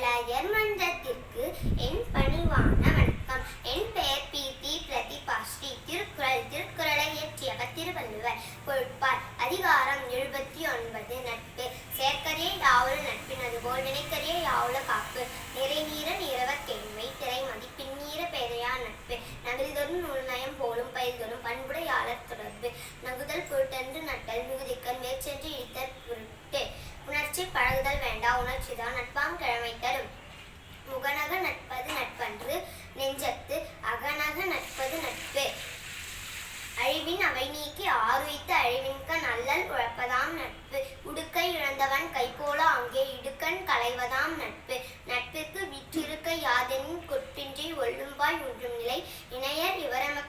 வாகை மழலையர் மன்றத்திற்கு என் பணிவான வணக்கம். என் பெயர் பி. டி. பிரதிபா ஸ்ரீ திருக்குறள் திருக்குறளை இயற்றியவர் திருவள்ளுவர். பொருட்பால் அதிகாரம் எழுபத்தி ஒன்பது. நட்பு. செயற்கரிய யாவுல நட்பினது போல் நினைக்கரிய யாவுல காப்பு. நிறை நீர நீரவ திரை மதிப்பின் நீர பெயரையா நட்பு. நவில்தொரும் நூல்நயம் போலும் பயில்தொரும் பண்புடையாளர் தொடர்பு. நகுதல் வேண்டா நட்பாம் கிழமை தரும். முகநக நட்பது நட்பன்று நெஞ்சத்து அகநக நட்பது நட்பு. அழிவின் அவை நீக்கி ஆறுவித்து அழிவின்கண் அல்லல் உழப்பதாம் நட்பு. உடுக்கை இழந்தவன் கைபோல அங்கே இடுக்கண் களைவதாம் நட்பு. நட்பிற்கு விற்றிருக்க யாதெனின் கொட்டின்றி ஒள்ளும்பாய் ஒன்றும் நிலை. இணையர் இவரம